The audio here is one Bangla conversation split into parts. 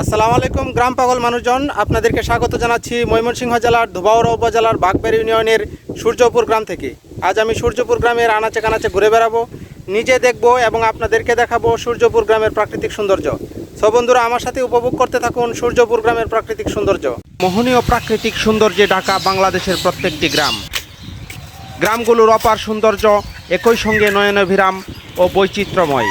আসসালামু আলাইকুম, গ্রাম পাগল মানুষজন। আপনাদেরকে স্বাগত জানাচ্ছি ময়মনসিংহ জেলার ধোবাউড়া উপজেলার বাগবের ইউনিয়নের সূর্যপুর গ্রাম থেকে। আজ আমি সূর্যপুর গ্রামের আনাচে কানাচে ঘুরে বেড়াবো, নিজে দেখব এবং আপনাদেরকে দেখাবো সূর্যপুর গ্রামের প্রাকৃতিক সৌন্দর্য। সব বন্ধুরা, আমার সাথে উপভোগ করতে থাকুন সূর্যপুর গ্রামের প্রাকৃতিক সৌন্দর্য। মোহনীয় প্রাকৃতিক সৌন্দর্যে ঢাকা বাংলাদেশের প্রত্যেকটি গ্রাম। গ্রামগুলোর অপার সৌন্দর্য, একই সঙ্গে নয়নভিরাম ও বৈচিত্র্যময়।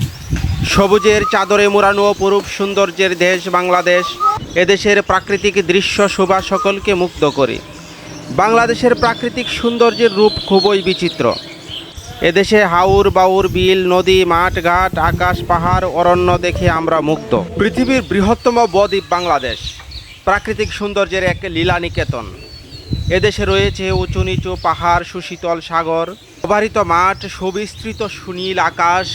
সবুজের চাদরে মোড়ানো অপরূপ সৌন্দর্যের দেশ বাংলাদেশ, এদেশের প্রাকৃতিক দৃশ্য শোভা সকলকে মুগ্ধ করে। বাংলাদেশের প্রাকৃতিক সৌন্দর্যের রূপ খুবই বিচিত্র। এদেশে হাউর বাউর, বিল, নদী, মাঠ, ঘাট, আকাশ, পাহাড়, অরণ্য দেখে আমরা মুগ্ধ। পৃথিবীর বৃহত্তম বদ্বীপ বাংলাদেশ, প্রাকৃতিক সৌন্দর্যের এক লীলা নিকেতন এদেশে রয়েছে উঁচু নিচু পাহাড়, সুশীতল সাগর অবারিত মাঠ, সুবিস্তৃত সুনীল আকাশ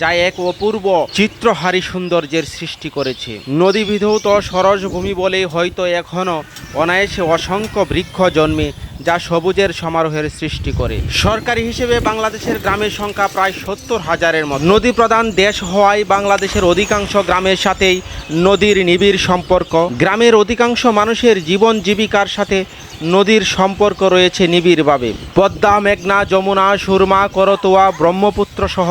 যা এক অপূর্ব চিত্রহারী সৌন্দর্যের সৃষ্টি করেছে। নদী বিধৌত সরস ভূমি বলে হয়তো এখনও অনায়াসে অসংখ্য বৃক্ষ জন্মে যা সবুজের সমারোহের সৃষ্টি করে। সরকারি হিসেবে বাংলাদেশের গ্রামের সংখ্যা প্রায় সত্তর হাজারের মতো। নদী প্রধান দেশ হওয়ায় বাংলাদেশের অধিকাংশ গ্রামের সাথেই নদীর নিবিড় সম্পর্ক। গ্রামের অধিকাংশ মানুষের জীবন জীবিকার সাথে নদীর সম্পর্ক রয়েছে নিবিড়ভাবে। পদ্মা, মেঘনা, যমুনা, সুরমা, করতোয়া ব্রহ্মপুত্র সহ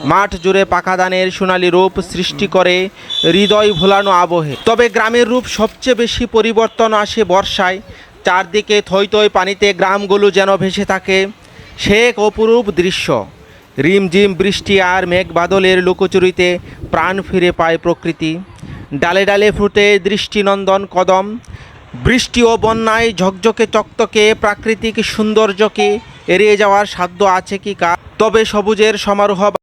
মাঠ জুড়ে পাকা ধানের সোনালি রূপ সৃষ্টি করে হৃদয় ভোলানো আবহে। তবে গ্রামের রূপ সবচেয়ে বেশি পরিবর্তন আসে বর্ষায়। চারদিকে থই থই পানিতে গ্রামগুলো যেন ভেসে থাকে। সে এক অপরূপ দৃশ্য। রিমঝিম বৃষ্টি আর মেঘ বাদলের লুকোচুরিতে প্রাণ ফিরে পায় প্রকৃতি। ডালে ডালে ফুটে দৃষ্টিনন্দন কদম। বৃষ্টি ও বন্যায় ঝকঝকে চকচকে প্রাকৃতিক সৌন্দর্যকে এড়িয়ে যাওয়ার সাধ্য আছে কি কা তবে সবুজের সমারোহ